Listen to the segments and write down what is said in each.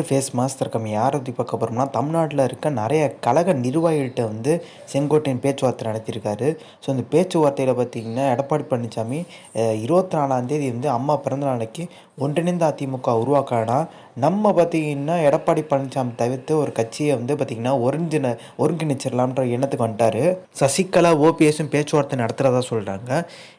Face master கம்மி யாரை பற்றி பார்க்க போகிறோம்னா தமிழ்நாட்டில் இருக்க நிறைய கழக நிர்வாகிகிட்ட வந்து செங்கோட்டையன் பேச்சுவார்த்தை நடத்தியிருக்காரு. ஸோ இந்த பேச்சுவார்த்தையில் பார்த்தீங்கன்னா எடப்பாடி பழனிசாமி இருபத்தி நாலாந்தேதி வந்து அம்மா பிறந்த நாளைக்கு ஒன்றிணைந்த அதிமுக உருவாக்கானா நம்ம பார்த்திங்கன்னா எடப்பாடி பழனிசாமி தவிர்த்து ஒரு கட்சியை வந்து பார்த்திங்கன்னா ஒருங்கிண ஒருங்கிணைச்சிடலாம்ன்ற எண்ணத்துக்கு வந்துட்டார். சசிகலா ஓபிஎஸும் பேச்சுவார்த்தை நடத்துகிறதா சொல்கிறாங்க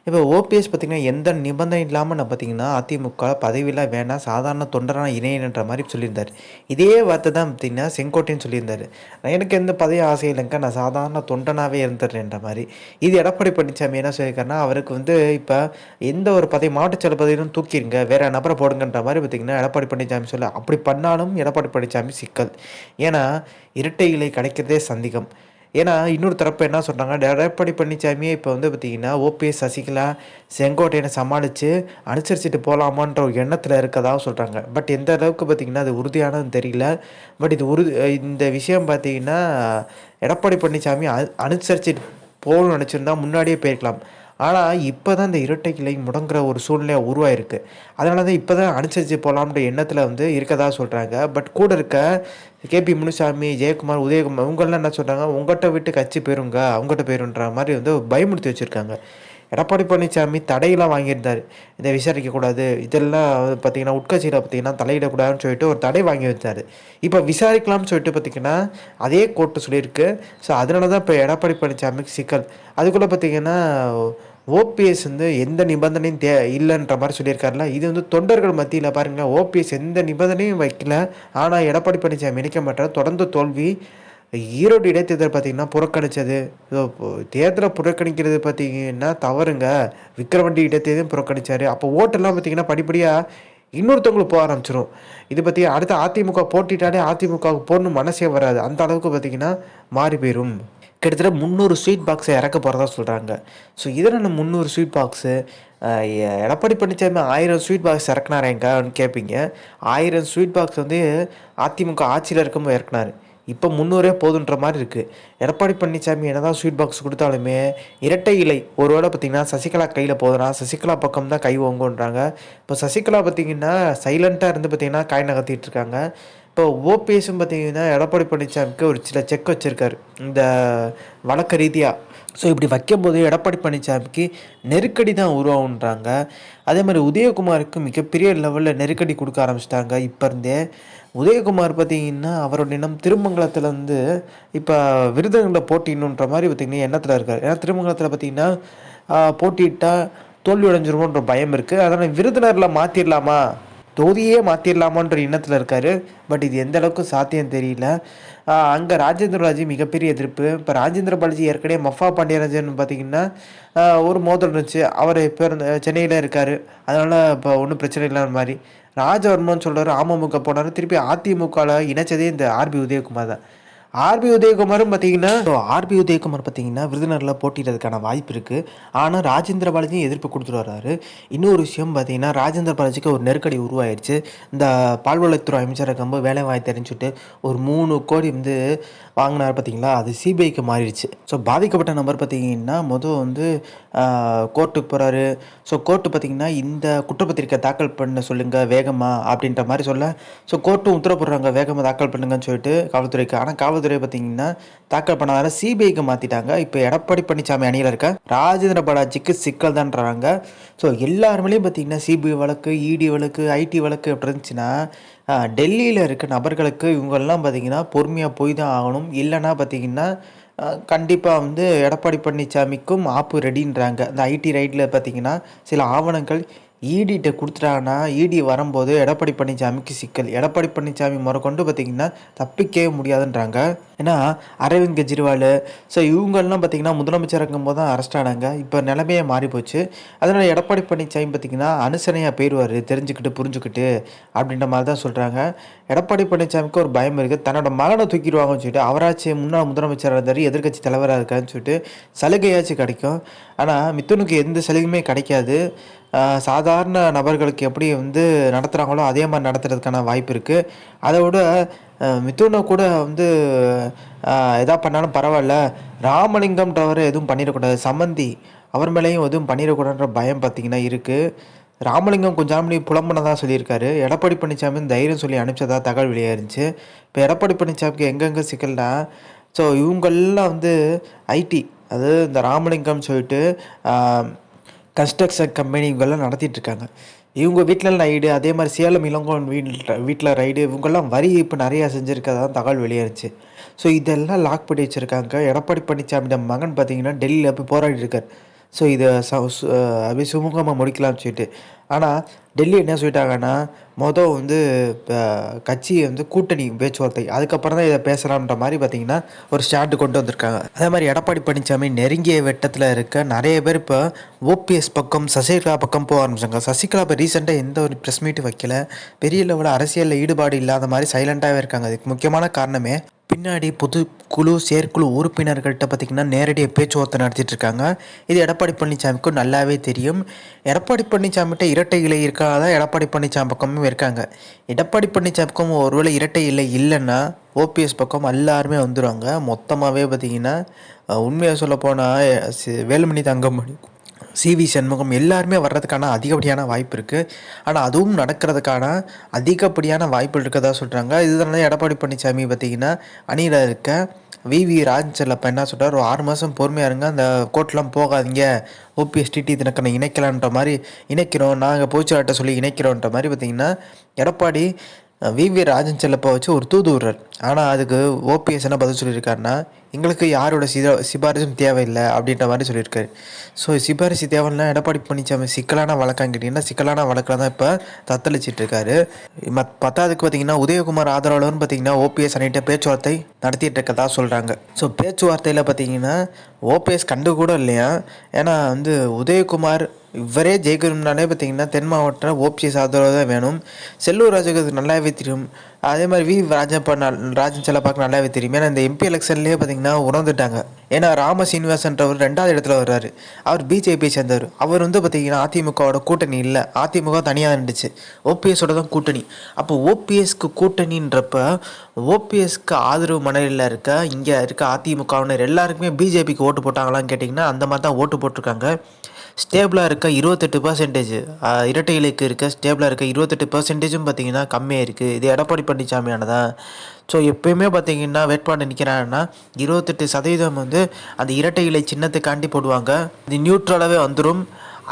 இப்போ ஓபிஎஸ் பார்த்திங்கன்னா எந்த நிபந்தனை இல்லாமல் நான் பார்த்திங்கன்னா அதிமுக பதவியெலாம் வேணாம் சாதாரண தொண்டரான இணையன்ற மாதிரி சொல்லியிருந்தார். இதே வார்த்தை தான் பார்த்திங்கன்னா செங்கோட்டைன்னு சொல்லியிருந்தார். எனக்கு எந்த பதவி ஆசை இல்லைங்க நான் சாதாரண தொண்டனாகவே இருந்துடுறேன்ற மாதிரி. இது எடப்பாடி பழனிசாமி என்ன சொல்லியிருக்காருன்னா அவருக்கு வந்து இப்போ எந்த ஒரு பதவி மாவட்ட பதவியிலும் தூக்கிடுங்க வேறு என்ன அப்புறம் போடுங்கன்ற மாதிரி பார்த்திங்கன்னா எடப்பாடி பழனிசாமி சொல்ல அப்படி பண்ணாலும் எடப்பாடி பழனிசாமி சிக்கல். ஏன்னா இரட்டை இலை கிடைக்கிறதே சந்திகம். ஏன்னா இன்னொரு தரப்பு என்ன சொல்கிறாங்க எடப்பாடி பழனிசாமியே இப்போ வந்து பார்த்திங்கன்னா ஓபிஎஸ் சசிகலா செங்கோட்டையனை சமாளித்து அனுசரிச்சுட்டு போகலாமான்ற ஒரு எண்ணத்தில் இருக்கதாக சொல்கிறாங்க பட் எந்த அளவுக்கு பார்த்திங்கன்னா அது உறுதியானதுன்னு தெரியல. பட் இது உறுதி இந்த விஷயம் பார்த்திங்கன்னா எடப்பாடி பழனிசாமி அனுசரிச்சுட்டு போகணும்னு நினச்சிருந்தா முன்னாடியே போயிருக்கலாம். ஆனால் இப்போ தான் இந்த இரட்டை கிளை முடங்குற ஒரு சூழ்நிலை உருவாயிருக்கு. அதனால தான் இப்போ தான் அனுசரித்து போகலாம்ன்ற எண்ணத்தில் வந்து இருக்கதா சொல்கிறாங்க பட் கூட இருக்க கேபி முனுசாமி ஜெயக்குமார் உதயகுமார் இவங்கெல்லாம் என்ன சொல்கிறாங்க உங்கள்கிட்ட விட்டு கட்சி போயிருங்க அவங்ககிட்ட போயிருன்ற மாதிரி வந்து பயமுறுத்தி வச்சுருக்காங்க. எடப்பாடி பழனிசாமி தடையெல்லாம் வாங்கியிருந்தார். இதை விசாரிக்கக்கூடாது இதெல்லாம் பார்த்திங்கன்னா உட்கட்சியில் பார்த்திங்கன்னா தலையிடக்கூடாதுன்னு சொல்லிட்டு ஒரு தடை வாங்கி வச்சார். இப்போ விசாரிக்கலாம்னு சொல்லிட்டு பார்த்திங்கன்னா அதே கோர்ட்டு சொல்லியிருக்கு. ஸோ அதனால தான் இப்போ எடப்பாடி பழனிசாமிக்கு சிக்கல். அதுக்குள்ளே பார்த்திங்கன்னா ஓபிஎஸ் வந்து எந்த நிபந்தனையும் தே இல்லைன்ற மாதிரி சொல்லியிருக்காருல இது வந்து தொண்டர்கள் மத்தியில் பாருங்கள் ஓபிஎஸ் எந்த நிபந்தனையும் வைக்கல. ஆனால் எடப்பாடி பழனிசாமி நினைக்க மாட்டார் தொடர்ந்து தோல்வி. ஈரோடு இடைத்தேர்தல் பார்த்திங்கன்னா புறக்கணித்தது தேர்தலை புறக்கணிக்கிறது பார்த்திங்கன்னா தவறுங்க. விக்ரவண்டி இடைத்தேர்தலும் புறக்கணித்தார் அப்போ ஓட்டெல்லாம் பார்த்திங்கன்னா படிப்படியாக இன்னொருத்தவங்களுக்கு போக ஆரம்பிச்சிடும் இது பற்றி அடுத்த அதிமுக போட்டிட்டாலே அதிமுகவுக்கு போடணும் மனசே வராது. அந்த அளவுக்கு பார்த்திங்கன்னா மாறி போயிடும் கிட்டத்தட்ட முந்நூறு ஸ்வீட் பாக்ஸை இறக்க போகிறதா சொல்கிறாங்க ஸோ இதில் முந்நூறு ஸ்வீட் பாக்ஸு எடப்பாடி பழனிசாமி ஆயிரம் ஸ்வீட் பாக்ஸ் இறக்குனாரேங்கன்னு கேட்பீங்க ஆயிரம் ஸ்வீட் பாக்ஸ் வந்து அதிமுக ஆட்சியில் இருக்கும்போது இறக்குனாரு. இப்போ முந்நூறே போதுன்ற மாதிரி இருக்குது எடப்பாடி பழனிசாமி என்ன தான் ஸ்வீட் பாக்ஸ் கொடுத்தாலுமே இரட்டை இலை. ஒரு வேளை பார்த்திங்கன்னா சசிகலா கையில் போதுனா சசிகலா பக்கம் தான் கை ஓங்குன்றாங்க இப்போ சசிகலா பார்த்திங்கன்னா சைலண்ட்டாக இருந்து பார்த்திங்கன்னா காய் நகர்த்திட்டு இருக்காங்க. இப்போ ஓபிஎஸும் பார்த்தீங்கன்னா எடப்பாடி பழனிசாமிக்கு ஒரு சில செக் வச்சுருக்காரு. இந்த வழக்க ரீதியாக ஸோ இப்படி வைக்கும்போது எடப்பாடி பழனிசாமிக்கு நெருக்கடி தான் உருவாகுன்றாங்க. அதே மாதிரி உதயகுமாருக்கு மிகப்பெரிய லெவலில் நெருக்கடி கொடுக்க ஆரம்பிச்சிட்டாங்க. இப்போ இருந்தே உதயகுமார் பார்த்தீங்கன்னா அவரோட இனம் திருமங்கலத்தில் வந்து இப்போ விருதுகளில் போட்டிடணுன்ற மாதிரி பார்த்திங்கன்னா எண்ணத்தில் இருக்கார். ஏன்னா திருமங்கலத்தில் பார்த்திங்கன்னா போட்டிட்டால் தோல்வி அடைஞ்சிருமோன்ற பயம் இருக்குது அதனால் விருதுநரில் மாற்றிடலாமா தொகுதியே மாற்றிடலாமான்ற எண்ணத்தில் இருக்கார். பட் இது எந்த அளவுக்கு சாத்தியம் தெரியல. அங்கே ராஜேந்திர பாலாஜி மிகப்பெரிய எதிர்ப்பு. இப்போ ராஜேந்திர பாலாஜி ஏற்கனவே மஃபா பாண்டியராஜன் பார்த்திங்கன்னா ஒரு மோதல் இருந்துச்சு. அவர் இப்போ சென்னையில் இருக்கார். அதனால் இப்போ ஒன்றும் பிரச்சனை இல்லாத மாதிரி. ராஜவர்மன் சொல்கிறார் அமமுக போனார். திருப்பி அதிமுகவில் இணைச்சதே இந்த ஆர்பி உதயகுமார் தான். ஆர்பி உதயகுமாரும் பார்த்தீங்கன்னா ஆர்பி உதயகுமார் பார்த்தீங்கன்னா விருதுநகரில் போட்டிடுறதுக்கான வாய்ப்பு இருக்குது ஆனால் ராஜேந்திர பாலாஜியும் எதிர்ப்பு கொடுத்துட்டு வர்றாரு. இன்னொரு விஷயம் பார்த்தீங்கன்னா ராஜேந்திர பாலாஜிக்கு ஒரு நெருக்கடி உருவாயிருச்சு. இந்த பால்வளத்துறை அமைச்சர் இருக்கும்போது வேலை வாங்கி தெரிஞ்சுட்டு ஒரு மூணு கோடி வந்து வாங்கினார் பார்த்தீங்களா அது சிபிஐக்கு மாறிடுச்சு. ஸோ பாதிக்கப்பட்ட நபர் பார்த்தீங்கன்னா மொதல் வந்து கோர்ட்டுக்கு போகிறாரு ஸோ கோர்ட்டு பார்த்தீங்கன்னா இந்த குற்றப்பத்திரிக்கை தாக்கல் பண்ண சொல்லுங்கள் வேகமாக அப்படின்ற மாதிரி சொல்ல. ஸோ கோர்ட்டும் உத்தரவு போடுறாங்க வேகமாக தாக்கல் பண்ணுங்கன்னு சொல்லிட்டு காவல்துறைக்கு. ஆனால் காவல்துறை பார்த்தீங்கன்னா தாக்கல் பண்ணாத சிபிஐக்கு மாற்றிட்டாங்க இப்போ எடப்பாடி பழனிசாமி அணியில் இருக்க ராஜேந்திர பாலாஜிக்கு சிக்கல் தான்றாங்க ஸோ எல்லாருமே பார்த்தீங்கன்னா சிபிஐ வழக்கு இடி வழக்கு ஐடி வழக்கு அப்படி இருந்துச்சுன்னா டெல்லியில் இருக்க நபர்களுக்கு இவங்கெல்லாம் பார்த்தீங்கன்னா பொறுமையாக போய் தான் ஆகணும். இல்லைன்னா பார்த்தீங்கன்னா கண்டிப்பாக வந்து எடப்பாடி பழனிசாமிக்கும் ஆப்பு ரெடின்றாங்க இந்த ஐடி ரைட்டில் பார்த்தீங்கன்னா சில ஆவணங்கள் ஈடிகிட்ட கொடுத்துட்டாங்கன்னா ஈடி வரும்போது எடப்பாடி பழனிசாமிக்கு சிக்கல். எடப்பாடி பழனிசாமி முறை கொண்டு பார்த்திங்கன்னா தப்பிக்கவே முடியாதுன்றாங்க. ஏன்னா அரவிந்த் கெஜ்ரிவால் ஸோ இவங்கெல்லாம் பார்த்திங்கன்னா முதலமைச்சர் இருக்கும்போது தான் அரெஸ்ட் ஆனாங்க. இப்போ நிலைமையே மாறி போச்சு அதனால் எடப்பாடி பழனிசாமி பார்த்திங்கன்னா அனுசரணையாக போயிடுவார் தெரிஞ்சுக்கிட்டு புரிஞ்சுக்கிட்டு அப்படின்ற மாதிரி தான் சொல்கிறாங்க எடப்பாடி பழனிசாமிக்கு ஒரு பயம் இருக்குது தன்னோட மகனை தூக்கிடுவாங்கன்னு சொல்லிட்டு அவராச்சு முன்னாள் முதலமைச்சராக இருந்தார் எதிர்கட்சி தலைவராக இருக்காருன்னு சொல்லிட்டு சலுகையாச்சும் கிடைக்கும். ஆனால் மித்துனுக்கு எந்த சலுகையுமே கிடைக்காது. சாதாரண நபர்களுக்கு எப்படி வந்து நடத்துகிறாங்களோ அதே மாதிரி நடத்துறதுக்கான வாய்ப்பு இருக்குது அதை விட மிதுனை கூட வந்து எதா பண்ணாலும் பரவாயில்ல. ராமலிங்கம்ன்றவர் எதுவும் பண்ணிடக்கூடாது. சம்மந்தி அவர் மேலேயும் எதுவும் பண்ணிடக்கூடாதுன்ற பயம் பார்த்திங்கன்னா இருக்குது ராமலிங்கம் கொஞ்சம் நாள் முன்னாடி புலம்புனதா சொல்லியிருக்காரு. எடப்பாடி பழனிசாமி தைரியம் சொல்லி அனுப்பிச்சதா தகவல் வெளியாயிருந்துச்சு. இப்போ எடப்பாடி பழனிசாமிக்கு எங்கெங்கே சிக்கல்னா ஸோ இவங்கெல்லாம் வந்து ஐடி அது இந்த ராமலிங்கம் சொல்லிட்டு கன்ஸ்ட்ரக்ஷன் கம்பெனி இவங்கெல்லாம் நடத்திட்டு இருக்காங்க இவங்க வீட்டில் ரைடு அதே மாதிரி சேலம் இளங்கோன் வீட்டில் வீட்டில் ரைடு இவங்கெல்லாம் வரி இப்போ நிறையா செஞ்சுருக்கதான் தகவல் வெளியாயிருச்சு. ஸோ இதெல்லாம் லாக் பண்ணி வச்சுருக்காங்க. எடப்பாடி பழனிசாமியோட மகன் பார்த்தீங்கன்னா டெல்லியில் போய் போராடி இருக்கார். ஸோ இதை அப்படியே சுமூகமாக முடிக்கலாம்னு சொல்லிட்டு. ஆனால் டெல்லி என்ன சொல்லிட்டாங்கன்னா மொதல் வந்து இப்போ கட்சி வந்து கூட்டணி பேச்சுவார்த்தை அதுக்கப்புறம் தான் இதை பேசலான்ற மாதிரி பார்த்தீங்கன்னா ஒரு ஸ்டாண்டு கொண்டு வந்திருக்காங்க. அதே மாதிரி எடப்பாடி பழனிசாமி நெருங்கிய வெட்டத்தில் இருக்க நிறைய பேர் இப்போ ஓபிஎஸ் பக்கம் சசிகலா பக்கம் போக ஆரம்பிச்சாங்க. சசிகலா இப்போ ரீசெண்டாக எந்த ஒரு ப்ரெஸ் மீட்டும் வைக்கல. பெரிய லெவலில் அரசியலில் ஈடுபாடு இல்லாத மாதிரி சைலண்ட்டாகவே இருக்காங்க. அதுக்கு முக்கியமான காரணமே பின்னாடி பொதுக்குழு குழு செயற்குழு உறுப்பினர்கள்ட்ட பார்த்திங்கன்னா நேரடியாக பேச்சுவார்த்தை நடத்திட்டு இருக்காங்க. இது எடப்பாடி பழனிசாமிக்கும் நல்லாவே தெரியும். எடப்பாடி பழனிசாமிகிட்ட இரட்டை இலை இருக்காத? எடப்பாடி பழனிசாமி பக்கமும் இருக்காங்க. எடப்பாடி பழனிசாமி பக்கம் ஒருவேளை இரட்டை இலை இல்லைன்னா ஓபிஎஸ் பக்கம் எல்லாருமே வந்துடுவாங்க மொத்தமாகவே பார்த்திங்கன்னா உண்மையாக சொல்லப்போனால் வேலுமணி தங்கமணி சிவி சண்முகம் எல்லாருமே வர்றதுக்கான அதிகப்படியான வாய்ப்பு இருக்குது ஆனால் அதுவும் நடக்கிறதுக்கான அதிகப்படியான வாய்ப்பு இருக்கதா சொல்கிறாங்க இதனால எடப்பாடி பழனிசாமி பார்த்திங்கன்னா அணியில் இருக்க விவி ராஜ்செல்லப்ப என்ன சொல்கிறார் ஒரு ஆறு மாதம் பொறுமையாக இருங்க அந்த கோர்ட்லாம் போகாதீங்க. ஓபிஎஸ் டிடி தினக்கனை இணைக்கலான்ற மாதிரி இணைக்கிறோம். நாங்கள் போச்சுவாட்ட சொல்லி இணைக்கிறோன்ற மாதிரி பார்த்திங்கன்னா எடப்பாடி விவி ராஜன் செல்லப்பா வச்சு ஒரு தூதுவுடுறார் ஆனால் அதுக்கு ஓபிஎஸ் என்ன பதில் சொல்லியிருக்காருன்னா எங்களுக்கு யாரோட சித சிபாரிசும் தேவையில்லை அப்படின்ற மாதிரி சொல்லியிருக்காரு. ஸோ சிபாரிசு தேவைன்னா எடப்பாடி பழனிசாமி சிக்கலான வழக்கான்னு கேட்டிங்கன்னா சிக்கலான வழக்கில் தான் இப்போ தத்தளிச்சிட்டு இருக்காரு மத் பத்தாவதுக்கு பார்த்தீங்கன்னா உதயகுமார் ஆதரவாளர்னு பார்த்தீங்கன்னா ஓபிஎஸ் அணிகிட்ட பேச்சுவார்த்தை நடத்திட்டு இருக்கதா சொல்கிறாங்க ஸோ பேச்சுவார்த்தையில் பார்த்தீங்கன்னா ஓபிஎஸ் கண்டு கூட இல்லையா? ஏன்னா வந்து உதயகுமார் இவரே ஜெயிக்கணும்னாலே பார்த்தீங்கன்னா தென் மாவட்டம் ஓபிஎஸ் ஆதரவு தான் வேணும். செல்லூர் ராஜாக்கு நல்லாவே தெரியும். அதே மாதிரி வி. ராஜப்பா ராஜன் செல்லப்பாக்கு நல்லாவே தெரியும். ஏன்னா இந்த எம்பி எலெக்ஷன்லேயே பார்த்தீங்கன்னா உணர்ந்துட்டாங்க. ஏன்னா ராம சீனிவாசன்றவர் ரெண்டாவது இடத்துல வர்றாரு. அவர் பிஜேபியை சேர்ந்தவர். அவர் வந்து பார்த்தீங்கன்னா அதிமுகவோட கூட்டணி இல்லை. அதிமுக தனியாக இருந்துச்சு ஓபிஎஸோட தான் கூட்டணி. அப்போ ஓபிஎஸ்க்கு கூட்டணின்றப்ப ஓபிஎஸ்க்கு ஆதரவு மனநிலையில் இருக்க இங்கே இருக்க அதிமுகவினர் எல்லாருக்குமே பிஜேபிக்கு ஓட்டு போட்டாங்களான்னு கேட்டிங்கன்னா அந்த மாதிரி தான் ஓட்டு போட்டிருக்காங்க. ஸ்டேபிளாக இருக்க இருபத்தெட்டு பர்சன்டேஜ் இரட்டை இலைக்கு இருக்க ஸ்டேபிளாக இருக்க இருபத்தெட்டு பர்சன்டேஜும் பார்த்தீங்கன்னா கம்மியாக இருக்குது இது எடப்பாடி பழனிசாமியானதான் ஸோ எப்பயுமே பார்த்தீங்கன்னா வேட்பாளர் நிற்கிறாங்கன்னா இருபத்தெட்டு சதவீதம் வந்து அந்த இரட்டை இலை சின்னத்துக்காண்டி போடுவாங்க. இது நியூட்ரலாகவே வந்துடும்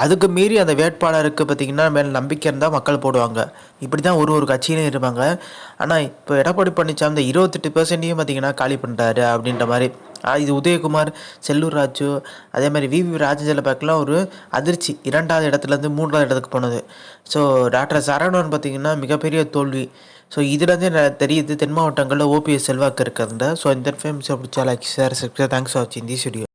அதுக்கு மீறி அந்த வேட்பாளருக்கு பார்த்திங்கன்னா மேலே நம்பிக்கை இருந்தால் மக்கள் போடுவாங்க. இப்படி தான் ஒரு ஒரு கட்சியிலும் இருப்பாங்க. ஆனால் இப்போ எடப்பாடி பழனிசாமி இந்த இருபத்தெட்டு பர்சன்டையும் பார்த்திங்கன்னா காலி பண்ணுறாரு அப்படின்ற மாதிரி. இது உதயகுமார் செல்லூர் ராஜு அதே மாதிரி விவி ராஜஜலபாக்கெலாம் ஒரு அதிர்ச்சி. இரண்டாவது இடத்துலேருந்து மூன்றாவது இடத்துக்கு போனது. ஸோ டாக்டர் சரவணன் பார்த்திங்கன்னா மிகப்பெரிய தோல்வி. ஸோ இதுலேருந்தே தெரியுது தென் மாவட்டங்களில் ஓபிஎஸ் செல்வாக்கு இருக்கிறது ஸோ இந்த ஃபேம்ஸ் பிடிச்சா லைக் சார் தேங்க்ஸ் ஃபார் வாட்சிங் தி ஸ்டுடியோ